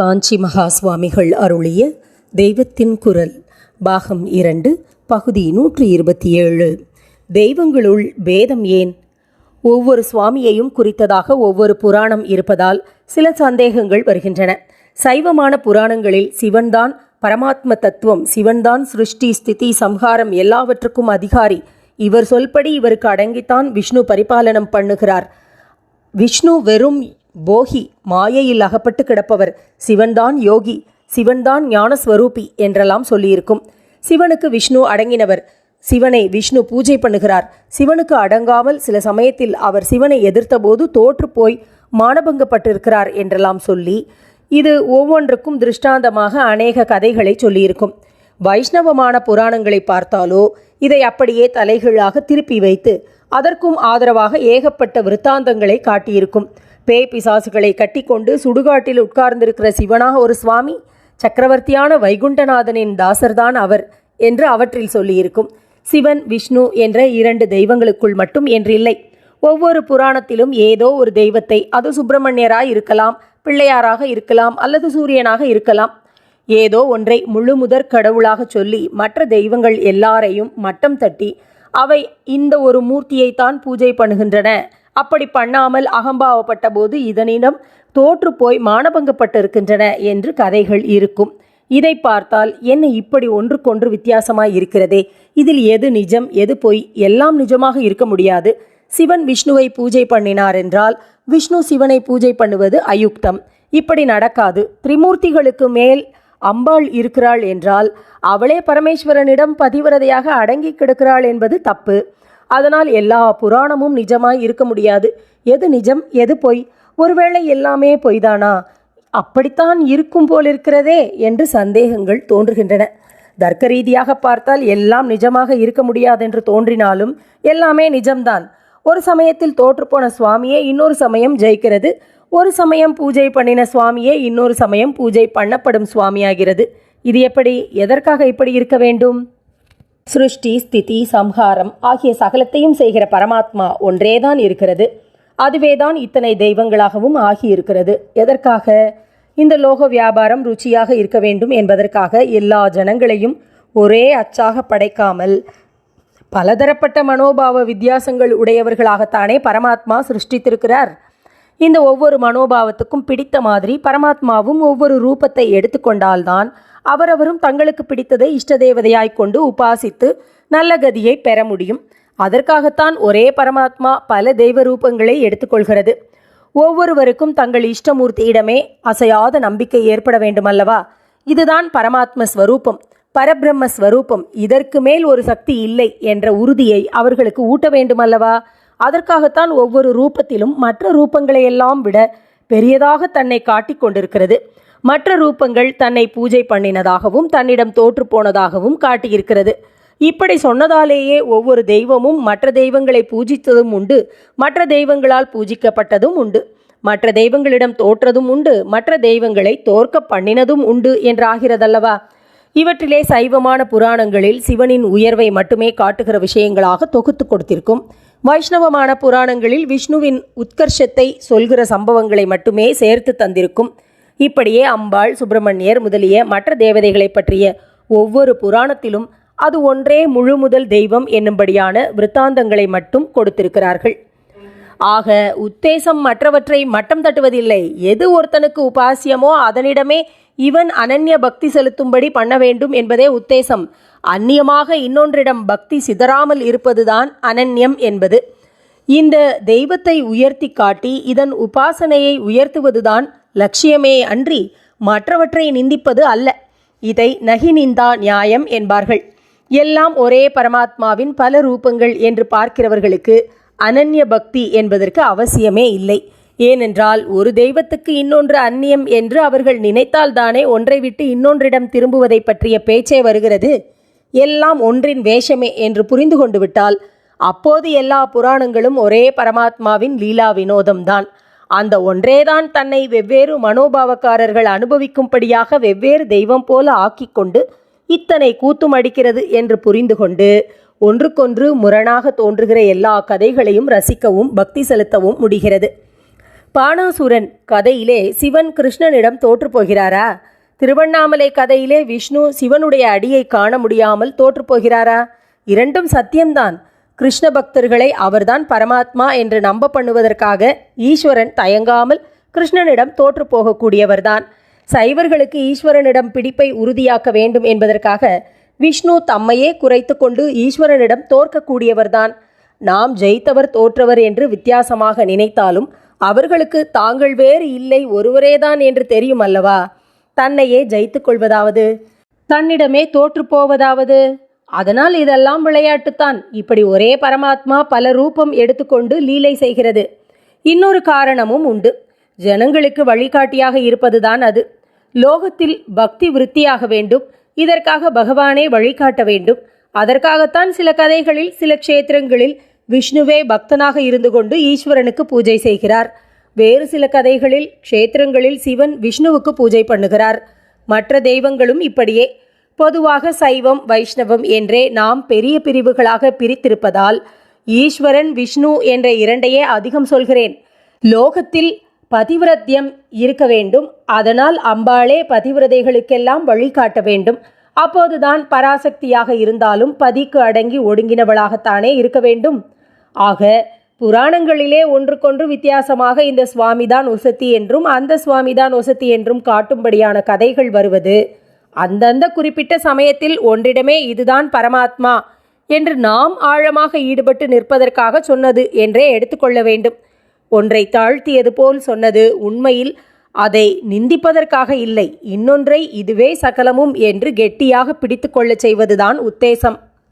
காஞ்சி மகா சுவாமிகள் அருளிய தெய்வத்தின் குரல் பாகம் இரண்டு பகுதி நூற்றி இருபத்தி ஏழு. தெய்வங்களுள் பேதம் ஏன்? ஒவ்வொரு சுவாமியையும் குறித்ததாக ஒவ்வொரு புராணம் இருப்பதால் சில சந்தேகங்கள் வருகின்றன. சைவமான புராணங்களில் சிவன்தான் பரமாத்ம தத்துவம் சிவன்தான் சிருஷ்டி ஸ்திதி சம்ஹாரம் எல்லாவற்றுக்கும் அதிகாரி. இவர் சொல்படி இவருக்கு அடங்கித்தான் விஷ்ணு பரிபாலனம் பண்ணுகிறார். விஷ்ணு வெறும் போகி மாயையில் அகப்பட்டு கிடப்பவர் சிவன்தான் யோகி சிவன்தான் ஞானஸ்வரூபி என்றெல்லாம் சொல்லியிருக்கும். சிவனுக்கு விஷ்ணு அடங்கினவர். சிவனை விஷ்ணு பூஜை பண்ணுகிறார். சிவனுக்கு அடங்காமல் சில சமயத்தில் அவர் சிவனை எதிர்த்தபோது தோற்றுப்போய் மானபங்கப்பட்டிருக்கிறார் என்றெல்லாம் சொல்லி இது ஒவ்வொன்றுக்கும் திருஷ்டாந்தமாக அநேக கதைகளை சொல்லியிருக்கும். வைஷ்ணவமான புராணங்களை பார்த்தாலோ இதை அப்படியே தலைகீழாக திருப்பி வைத்து அதற்கும் ஆதரவாக ஏகப்பட்ட விருத்தாந்தங்களை காட்டியிருக்கும். பேய் பிசாசுகளை கட்டிக்கொண்டு சுடுகாட்டில் உட்கார்ந்திருக்கிற சிவனாக ஒரு சுவாமி சக்கரவர்த்தியான வைகுண்டநாதனின் தாசர்தான் அவர் என்று அவற்றில் சொல்லியிருக்கும். சிவன் விஷ்ணு என்ற இரண்டு தெய்வங்களுக்குள் மட்டும் என்றில்லை. ஒவ்வொரு புராணத்திலும் ஏதோ ஒரு தெய்வத்தை அது சுப்பிரமணியராய் இருக்கலாம் பிள்ளையாராக இருக்கலாம் அல்லது சூரியனாக இருக்கலாம். ஏதோ ஒன்றை முழு முதற் கடவுளாக சொல்லி மற்ற தெய்வங்கள் எல்லாரையும் மட்டம் தட்டி அவை இந்த ஒரு மூர்த்தியைத்தான் பூஜை பண்ணுகின்றன. அப்படி பண்ணாமல் அகம்பாவப்பட்ட போது இதனிடம் தோற்று போய் மானபங்கப்பட்டிருக்கின்றன என்று கதைகள் இருக்கும். இதை பார்த்தால் என்ன இப்படி ஒன்றுக்கொன்று வித்தியாசமாய் இருக்கிறதே. இதில் எது நிஜம் எது பொய் எல்லாம் நிஜமாக இருக்க முடியாது. சிவன் விஷ்ணுவை பூஜை பண்ணினார் என்றால் விஷ்ணு சிவனை பூஜை பண்ணுவது அயுக்தம். இப்படி நடக்காது. திரிமூர்த்திகளுக்கு மேல் அம்பாள் இருக்கிறாள் என்றால் அவளே பரமேஸ்வரனிடம் பதிவிரதையாக அடங்கி கிடக்கிறாள் என்பது தப்பு. அதனால் எல்லா புராணமும் நிஜமாய் இருக்க முடியாது. எது நிஜம் எது பொய்? ஒருவேளை எல்லாமே பொய்தானா? அப்படித்தான் இருக்கும் போல் இருக்கிறதே என்று சந்தேகங்கள் தோன்றுகின்றன. தர்க்க ரீதியாக பார்த்தால் எல்லாம் நிஜமாக இருக்க முடியாதென்று தோன்றினாலும் எல்லாமே நிஜம்தான். ஒரு சமயத்தில் தோற்றுப்போன சுவாமியே இன்னொரு சமயம் ஜெயிக்கிறது. ஒரு சமயம் பூஜை பண்ணின சுவாமியே இன்னொரு சமயம் பூஜை பண்ணப்படும் சுவாமியாகிறது. இது எப்படி? எதற்காக இப்படி இருக்க வேண்டும்? சிருஷ்டி ஸ்திதி சம்ஹாரம் ஆகிய சகலத்தையும் செய்கிற பரமாத்மா ஒன்றேதான் இருக்கிறது. அதுவேதான் இத்தனை தெய்வங்களாகவும் ஆகியிருக்கிறது. எதற்காக? இந்த லோக வியாபாரம் ருச்சியாக இருக்க வேண்டும் என்பதற்காக எல்லா ஜனங்களையும் ஒரே அச்சாக படைக்காமல் பலதரப்பட்ட மனோபாவ வித்தியாசங்கள் உடையவர்களாகத்தானே பரமாத்மா சிருஷ்டித்திருக்கிறார். இந்த ஒவ்வொரு மனோபாவத்துக்கும் பிடித்த மாதிரி பரமாத்மாவும் ஒவ்வொரு ரூபத்தை எடுத்துக்கொண்டால்தான் அவரவரும் தங்களுக்கு பிடித்ததை இஷ்ட தேவதையாய்க் கொண்டு உபாசித்து நல்ல கதியை பெற முடியும். அதற்காகத்தான் ஒரே பரமாத்மா பல தெய்வ ரூபங்களை எடுத்துக்கொள்கிறது ஒவ்வொருவருக்கும் தங்கள் இஷ்டமூர்த்தியிடமே அசையாத நம்பிக்கை ஏற்பட வேண்டுமல்லவா? இதுதான் பரமாத்ம ஸ்வரூபம். பரபிரம்ம ஸ்வரூபம். இதற்கு மேல் ஒரு சக்தி இல்லை என்ற உறுதியை அவர்களுக்கு ஊட்ட வேண்டுமல்லவா? அதற்காகத்தான் ஒவ்வொரு ரூபத்திலும் மற்ற ரூபங்களையெல்லாம் விட பெரியதாக தன்னை காட்டிக் கொண்டிருக்கிறது. மற்ற ரூபங்கள் தன்னை பூஜை பண்ணினதாகவும் தன்னிடம் தோற்று போனதாகவும் காட்டியிருக்கிறது. இப்படி சொன்னதாலேயே ஒவ்வொரு தெய்வமும் மற்ற தெய்வங்களை பூஜித்ததும் உண்டு மற்ற தெய்வங்களால் பூஜிக்கப்பட்டதும் உண்டு. மற்ற தெய்வங்களிடம் தோற்றதும் உண்டு மற்ற தெய்வங்களை தோற்க பண்ணினதும் உண்டு என்றாகிறதல்லவா? இவற்றிலே சைவமான புராணங்களில் சிவனின் உயர்வை மட்டுமே காட்டுகிற விஷயங்களாக தொகுத்து கொடுத்திருக்கும். வைஷ்ணவமான புராணங்களில் விஷ்ணுவின் உத்கர்ஷத்தை சொல்கிற சம்பவங்களை மட்டுமே சேர்த்து தந்திருக்கும். இப்படியே அம்பாள் சுப்பிரமணியர் முதலிய மற்ற தேவதைகளை பற்றிய ஒவ்வொரு புராணத்திலும் அது ஒன்றே முழு முதல் தெய்வம் என்னும்படியான விருத்தாந்தங்களை மட்டும் கொடுத்திருக்கிறார்கள். ஆக உத்தேசம் மற்றவற்றை மட்டம் தட்டுவதில்லை. எது ஒருத்தனுக்கு உபாசியமோ அதனிடமே இவன் அனன்ய பக்தி செலுத்தும்படி பண்ண வேண்டும் என்பதே உத்தேசம். அந்நியமாக இன்னொன்றிடம் பக்தி சிதறாமல் இருப்பதுதான் அனன்யம் என்பது. இந்த தெய்வத்தை உயர்த்தி காட்டி இதன் உபாசனையை உயர்த்துவதுதான் லட்சியமே அன்றி மற்றவற்றை நிந்திப்பது அல்ல. இதை நகி நிந்தா நியாயம் என்பார்கள். எல்லாம் ஒரே பரமாத்மாவின் பல ரூபங்கள் என்று பார்க்கிறவர்களுக்கு அனன்ய பக்தி என்பதற்கு அவசியமே இல்லை. ஏனென்றால் ஒரு தெய்வத்துக்கு இன்னொன்று அந்நியம் என்று அவர்கள் நினைத்தால்தானே ஒன்றை விட்டு இன்னொன்றிடம் திரும்புவதை பற்றிய பேச்சே வருகிறது. எல்லாம் ஒன்றின் வேஷமே என்று புரிந்து கொண்டு விட்டால் அப்போது எல்லா புராணங்களும் ஒரே பரமாத்மாவின் லீலா வினோதம்தான். அந்த ஒன்றேதான் தன்னை வெவ்வேறு மனோபாவக்காரர்கள் அனுபவிக்கும்படியாக வெவ்வேறு தெய்வம் போல ஆக்கிக்கொண்டு இத்தனை கூத்தும் அடிக்கிறது என்று புரிந்து கொண்டு ஒன்றுக்கொன்று முரணாக தோன்றுகிற எல்லா கதைகளையும் ரசிக்கவும் பக்தி செலுத்தவும் முடிகிறது. பானாசுரன் கதையிலே சிவன் கிருஷ்ணனிடம் தோற்றுப்போகிறாரா திருவண்ணாமலை கதையிலே விஷ்ணு சிவனுடைய அடியை காண முடியாமல் தோற்றுப் போகிறாரா? இரண்டும் சத்தியம்தான். கிருஷ்ண பக்தர்களை அவர்தான் பரமாத்மா என்று நம்ப பண்ணுவதற்காக ஈஸ்வரன் தயங்காமல் கிருஷ்ணனிடம் தோற்றுப் போகக்கூடியவர்தான். சைவர்களுக்கு ஈஸ்வரனிடம் பிடிப்பை உறுதியாக்க வேண்டும் என்பதற்காக விஷ்ணு தம்மையே குறைத்து கொண்டு ஈஸ்வரனிடம் தோற்கக்கூடியவர்தான். நாம் ஜெயித்தவர் தோற்றவர் என்று வித்தியாசமாக நினைத்தாலும் அவர்களுக்கு தாங்கள் வேறு இல்லை ஒருவரேதான் என்று தெரியும் அல்லவா? தன்னையே ஜெயித்துக் கொள்வதாவது? தன்னிடமே தோற்றுப்போவதாவது அதனால் இதெல்லாம் விளையாட்டுத்தான். இப்படி ஒரே பரமாத்மா பல ரூபம் எடுத்துக்கொண்டு லீலை செய்கிறது. இன்னொரு காரணமும் உண்டு. ஜனங்களுக்கு வழிகாட்டியாக இருப்பதுதான் அது. லோகத்தில் பக்தி விருத்தியாக வேண்டும். இதற்காக பகவானே வழிகாட்ட வேண்டும். அதற்காகத்தான் சில கதைகளில் சில க்ஷேத்திரங்களில் விஷ்ணுவே பக்தனாக இருந்து கொண்டு ஈஸ்வரனுக்கு பூஜை செய்கிறார். வேறு சில கதைகளில் க்ஷேத்திரங்களில் சிவன் விஷ்ணுவுக்கு பூஜை பண்ணுகிறார். மற்ற தெய்வங்களும் இப்படியே. பொதுவாக சைவம் வைஷ்ணவம் என்றே நாம் பெரிய பிரிவுகளாக பிரித்திருப்பதால் ஈஸ்வரன் விஷ்ணு என்ற இரண்டையே அதிகம் சொல்கிறேன். லோகத்தில் பதிவிரத்தியம் இருக்க வேண்டும். அதனால் அம்பாளே பதிவிரதைகளுக்கெல்லாம் வழிகாட்ட வேண்டும். அப்போதுதான் பராசக்தியாக இருந்தாலும் பதிக்கு அடங்கி ஒடுங்கினவளாகத்தானே இருக்க வேண்டும். ஆக புராணங்களிலே ஒன்றுக்கொன்று வித்தியாசமாக இந்த சுவாமிதான் ஒசத்தி என்றும் அந்த சுவாமிதான் ஒசத்தி என்றும் காட்டும்படியான கதைகள் வருவது அந்தந்த குறிப்பிட்ட சமயத்தில் ஒன்றிடமே இதுதான் பரமாத்மா என்று நாம் ஆழமாக ஈடுபட்டு நிற்பதற்காக சொன்னது என்றே எடுத்துக்கொள்ள வேண்டும். ஒன்றை தாழ்த்தியது போல் சொன்னது உண்மையில் அதை நிந்திப்பதற்காக இல்லை இன்னொன்றை இதுவே சகலமும் என்று கெட்டியாக பிடித்து கொள்ளச் செய்வதுதான் உத்தேசம்.